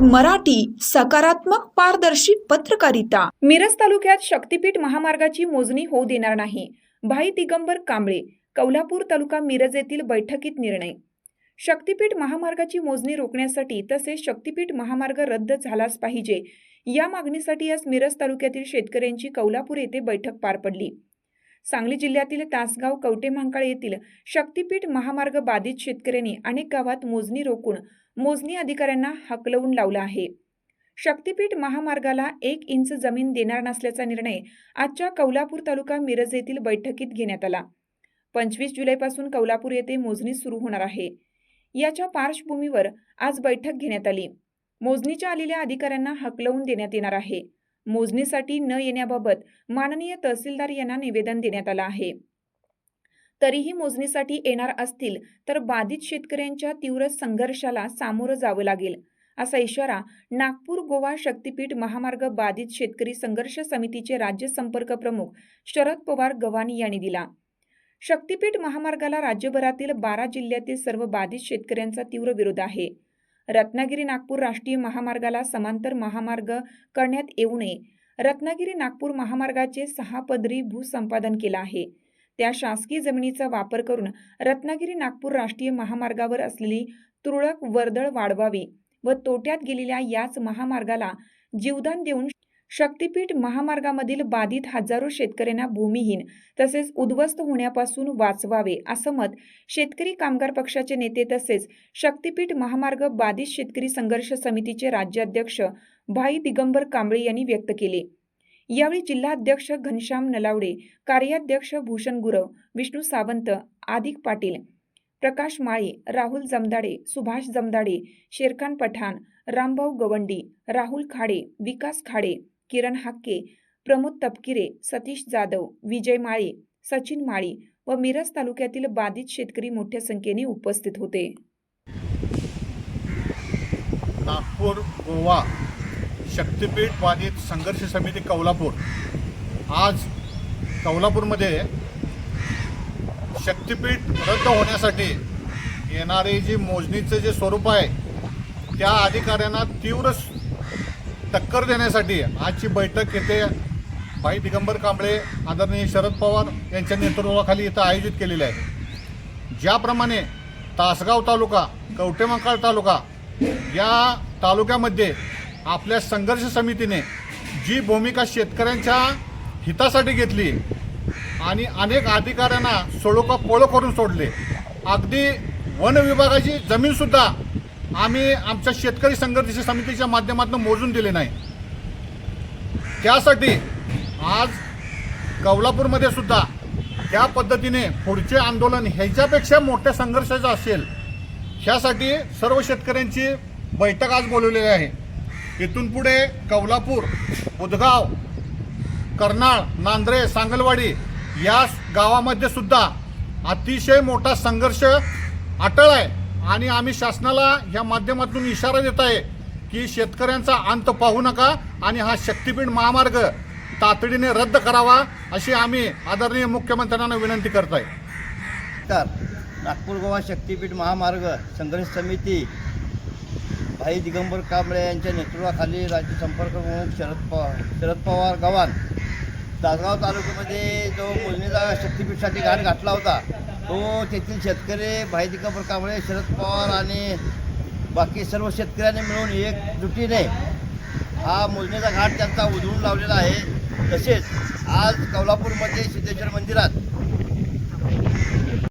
म्हणजेच मराठी सकारात्मक पारदर्शी पत्रकारिता. मिरज तालुक्यात शक्तीपीठ महामार्गाची मोजणी होऊ देणार नाही. भाई दिगंबर कांबळे कौलापूर तालुका मिरज येथील बैठकीत निर्णय. शक्तीपीठ महामार्गाची मोजणी रोखण्यासाठी तसेच शक्तीपीठ महामार्ग रद्द झालाच पाहिजे. या मागणीसाठी आज मिरज तालुक्यातील शेतकऱ्यांची कौलापूर येथे बैठक पार पडली. सांगली जिल्ह्यातील तासगाव कवटेमहांकाळ येथील शक्तीपीठ महामार्ग बाधित शेतकऱ्यांनी अनेक गावात मोजणी रोखून मोजणी अधिकाऱ्यांना हकलवून लावला आहे. शक्तीपीठ महामार्गाला एक इंच जमीन देणार नसल्याचा निर्णय आजच्या कौलापूर तालुका मिरज येथील बैठकीत घेण्यात आला. पंचवीस जुलैपासून कौलापूर येथे मोजणी सुरू होणार आहे. याच्या पार्श्वभूमीवर आज बैठक घेण्यात आली. मोजणीच्या आलेल्या अधिकाऱ्यांना हकलवून देण्यात येणार आहे. मोजणीसाठी न येण्याबाबत माननीय तहसीलदार यांना निवेदन देण्यात आलं आहे. तरीही मोजणीसाठी येणार असतील तर बाधित शेतकऱ्यांच्या तीव्र संघर्षाला सामोरं जावं लागेल असा इशारा नागपूर गोवा शक्तीपीठ महामार्ग बाधित शेतकरी संघर्ष समितीचे राज्य संपर्क प्रमुख शरद पवार गव्हाणी यांनी दिला. शक्तीपीठ महामार्गाला राज्यभरातील बारा जिल्ह्यातील सर्व बाधित शेतकऱ्यांचा तीव्र विरोध आहे. रत्नागिरी नागपूर राष्ट्रीय महामार्गाला समांतर महामार्ग करण्यात येऊ नये. रत्नागिरी नागपूर महामार्गाचे सहा पदरी भूसंपादन केलं आहे. त्या शासकीय जमिनीचा वापर करून रत्नागिरी नागपूर राष्ट्रीय महामार्गावर असलेली तुरळक वर्दळ वाढवावी व तोट्यात गेलेल्या याच महामार्गाला जीवदान देऊन शक्तीपीठ महामार्गामधील बाधित हजारो शेतकऱ्यांना भूमिहीन तसेच उद्ध्वस्त होण्यापासून वाचवावे असं मत शेतकरी कामगार पक्षाचे नेते तसेच शक्तीपीठ महामार्ग बाधित शेतकरी संघर्ष समितीचे राज्याध्यक्ष भाई दिगंबर कांबळे यांनी व्यक्त केले. यावेळी जिल्हाध्यक्ष घनश्याम नलावडे कार्याध्यक्ष भूषण गुरव विष्णू सावंत आदिक पाटील प्रकाश माळी राहुल जमदाडे सुभाष जमदाडे शेरखान पठाण रामभाऊ गवंडी राहुल खाडे विकास खाडे किरण हाक्के प्रमोद तपकिरे सतीश जाधव विजय माळी सचिन माळी व मिरज तालुक्यातील बाधित शेतकरी मोठ्या संख्येने उपस्थित होते. नागपूर गोवा. शक्तिपीठ बाधित संघर्ष समिती कौलापूर. आज कौलापूरमध्ये शक्तिपीठ रद्द होण्यासाठी येणारे जी मोजणीचं जे स्वरूप आहे त्या अधिकाऱ्यांना तीव्र टक्कर देण्यासाठी आजची बैठक येथे भाई दिगंबर कांबळे आदरणीय शरद पवार यांच्या नेतृत्वाखाली इथं आयोजित केलेली आहे. ज्याप्रमाणे तासगाव तालुका कवटेमंकाळ तालुका या तालुक्यामध्ये आपल्या संघर्ष समितीने जी भूमिका शेतकऱ्यांच्या हितासाठी घेतली आणि अनेक अधिकाऱ्यांना सोडोका पोळो करून सोडले. अगदी वन विभागाची जमीनसुद्धा आम्ही आमच्या शेतकरी संघर्ष समितीच्या माध्यमातून मोजून दिले नाही. त्यासाठी आज कौलापूरमध्ये सुद्धा त्या पद्धतीने पुढचे आंदोलन ह्याच्यापेक्षा मोठ्या संघर्षाचं असेल ह्यासाठी सर्व शेतकऱ्यांची बैठक आज बोलवलेली आहे. इथून पुढे कौलापूर उदगाव कर्नाळ नांद्रे सांगलवाडी या गावामध्ये सुद्धा अतिशय मोठा संघर्ष अटळ आहे. आणि आम्ही शासनाला ह्या माध्यमातून इशारा देत आहे की शेतकऱ्यांचा अंत पाहू नका आणि हा शक्तीपीठ महामार्ग तातडीने रद्द करावा अशी आम्ही आदरणीय मुख्यमंत्र्यांना विनंती करत आहे. तर नागपूर गोवा शक्तीपीठ महामार्ग संघर्ष समिती भाई दिगंबर कांबळे यांच्या नेतृत्वाखाली राज्य संपर्क प्रमुख शरद पवार शरद पवार गव्हाण तासगाव तालुक्यामध्ये जो मोजणीचा शक्तीपीठसाठी घाट घातला होता तो तेथील शेतकरी भाई दिगंबर कांबळे शरद पवार आणि बाकी सर्व शेतकऱ्यांनी मिळून एकजुटीने हा मोजणीचा घाट त्यांचा उधळून लावलेला आहे. तसेच आज कौलापूरमध्ये सिद्धेश्वर मंदिरात